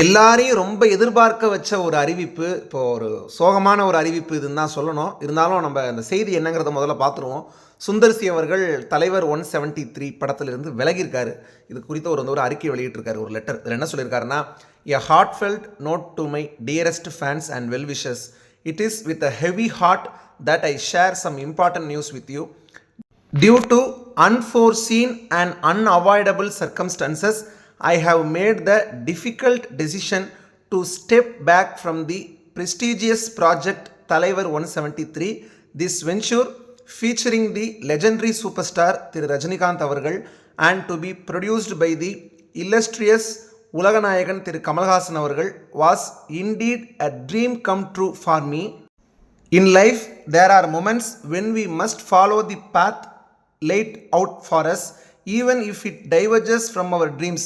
எல்லாரையும் ரொம்ப எதிர்பார்க்க வச்ச ஒரு அறிவிப்பு இப்போ ஒரு சோகமான ஒரு அறிவிப்பு இதுன்னு தான் சொல்லணும். இருந்தாலும் நம்ம அந்த செய்தி என்னங்கிறத முதல்ல பார்த்துருவோம். சுந்தர்சி அவர்கள் தலைவர் ஒன் செவன்ட்டி த்ரீ படத்திலிருந்து விலகியிருக்காரு. இது குறித்த ஒரு வந்து ஒரு அறிக்கை வெளியிட்டிருக்காரு ஒரு லெட்டர் இதில் என்ன சொல்லியிருக்காருன்னா a heartfelt note to my dearest fans and well wishes it is with a heavy heart that I share some important news with you due to unforeseen and unavoidable circumstances I have made the difficult decision to step back from the prestigious project Talaivar 173. This venture featuring the legendary superstar Thiru Rajinikanth Avargal and to be produced by the illustrious Ulaganayagan Thiru Kamalhasan Avargal was indeed a dream come true for me. In life, there are moments when we must follow the path laid out for us even if it diverges from our dreams.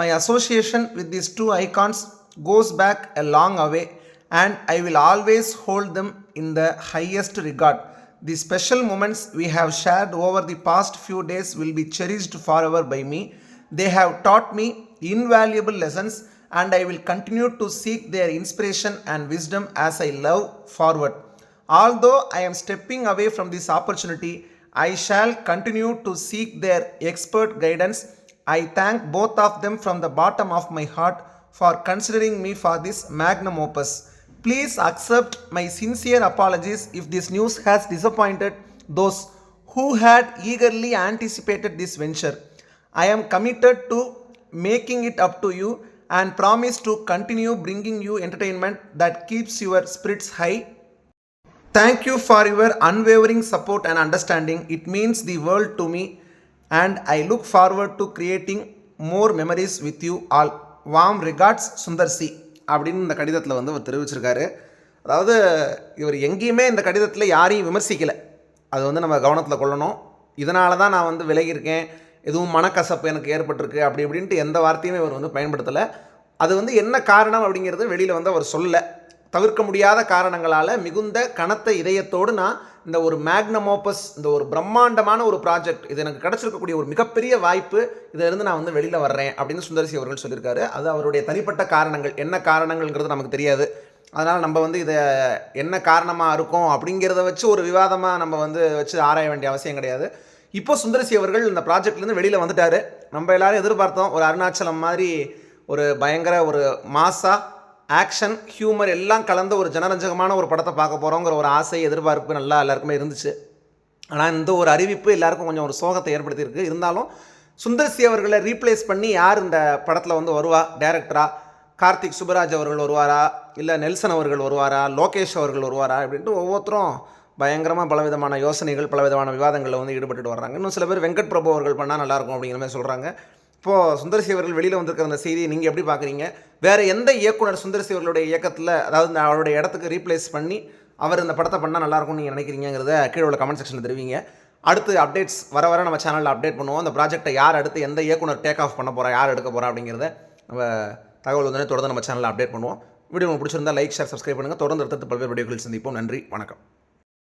My association with these two icons goes back a long way, and I will always hold them in the highest regard. The special moments we have shared over the past few days will be cherished forever by me. They have taught me invaluable lessons, and I will continue to seek their inspiration and wisdom as I love forward. Although I am stepping away from this opportunity, I shall continue to seek their expert guidance. I thank both of them from the bottom of my heart for considering me for this magnum opus. Please accept my sincere apologies if this news has disappointed those who had eagerly anticipated this venture. I am committed to making it up to you and promise to continue bringing you entertainment that keeps your spirits high Thank you for your unwavering support and understanding. It means the world to me, and I look forward to creating more memories with you all. Warm regards Sundar C அப்படின்னு இந்த கடிதத்தில் வந்து அவர் தெரிவிச்சிருக்காரு. அதாவது இவர் எங்கேயுமே இந்த கடிதத்தில் யாரையும் விமர்சிக்கலை. அது வந்து நம்ம கவனத்தில் கொள்ளணும். இதனால தான் நான் வந்து விலகியிருக்கேன். எதுவும் மனக்கசப்பு எனக்கு ஏற்பட்டிருக்கு அப்படி இப்படின்ட்டு எந்த வார்த்தையுமே இவர் வந்து பயன்படுத்தலை. அது வந்து என்ன காரணம் அப்படிங்கிறது வெளியில் வந்து அவர் சொல்லலை. தவிர்க்க முடியாத காரணங்களால் மிகுந்த கனத்த இதயத்தோடு நான் இந்த ஒரு மேக்னமோபஸ் இந்த ஒரு பிரம்மாண்டமான ஒரு ப்ராஜெக்ட் இது எனக்கு கிடச்சிருக்கக்கூடிய ஒரு மிகப்பெரிய வாய்ப்பு இதிலிருந்து நான் வந்து வெளியில் வர்றேன் அப்படின்னு சுந்தரசி அவர்கள் சொல்லியிருக்காரு. அது அவருடைய தனிப்பட்ட காரணங்கள். என்ன காரணங்கள்ங்கிறது நமக்கு தெரியாது. அதனால் நம்ம வந்து இதை என்ன காரணமாக இருக்கும் அப்படிங்கிறத வச்சு ஒரு விவாதமாக நம்ம வந்து வச்சு ஆராய வேண்டிய அவசியம் கிடையாது. இப்போ சுந்தரசி அவர்கள் இந்த ப்ராஜெக்ட்லேருந்து வெளியில் வந்துட்டார். நம்ம எல்லாரும் எதிர்பார்த்தோம் ஒரு அருணாச்சலம் மாதிரி ஒரு பயங்கர ஒரு மாசாக ஆக்ஷன் ஹியூமர் எல்லாம் கலந்த ஒரு ஜனரஞ்சகமான ஒரு படத்தை பார்க்க போகிறோங்கிற ஒரு ஆசை எதிர்பார்ப்பு நல்லா எல்லாருக்குமே இருந்துச்சு. ஆனால் இந்த ஒரு அறிவிப்பு எல்லாருக்கும் கொஞ்சம் ஒரு சோகத்தை ஏற்படுத்தியிருக்கு. இருந்தாலும் சுந்தர்சி அவர்களை ரீப்ளேஸ் பண்ணி யார் இந்த படத்தில் வந்து வருவா? டேரக்டரா கார்த்திக் சுப்ராஜ் அவர்கள் வருவாரா? இல்லை நெல்சன் அவர்கள் வருவாரா? லோகேஷ் அவர்கள் வருவாரா? அப்படின்ட்டு ஒவ்வொருத்தரும் பயங்கரமாக பலவிதமான யோசனைகள் பலவிதமான விவாதங்களில் வந்து ஈடுபட்டுட்டு வர்றாங்க. இன்னும் சில பேர் வெங்கட் பிரபு அவர்கள் பண்ணால் நல்லாயிருக்கும் அப்படிங்கிற மாதிரி சொல்கிறாங்க இப்போது சுந்தரசி அவர்கள் வெளியில் வந்திருக்கிற அந்த செய்தியை நீங்கள் எப்படி பார்க்குறீங்க வேறு எந்த இயக்குனர் சுந்தரசி அவர்களுடைய இயக்கத்தில் அதாவது இந்த அவருடைய இடத்துக்கு ரீப்ளேஸ் பண்ணி அவர் இந்த படத்தை பண்ணால் நல்லாயிருக்கும்னு நீங்கள் நினைக்கிறீங்கிறத கீழே உள்ள கமெண்ட் செக்ஷனில் தெரிவிங்க. அடுத்து அப்டேட்ஸ் வர வர நம்ம சேனலில் அப்டேட் பண்ணுவோம். அந்த ப்ராஜெக்ட்டை யார் அடுத்து எந்த இயக்குனர் டேக் ஆஃப் பண்ண போகிறா யார் எடுக்க போகிறா அப்படிங்கிறத நம்ம தகவல் வந்து தொடர்ந்து நம்ம சேனலில் அப்டேட் பண்ணுவோம். வீடியோ உங்களுக்கு பிடிச்சிருந்தா லைக் ஷேர் சப்ஸ்கிரைப் பண்ணுங்கள் தொடர்ந்து அடுத்தடுத்து பல்வேறு வீடியோக்களில் சந்திப்போம். நன்றி வணக்கம்.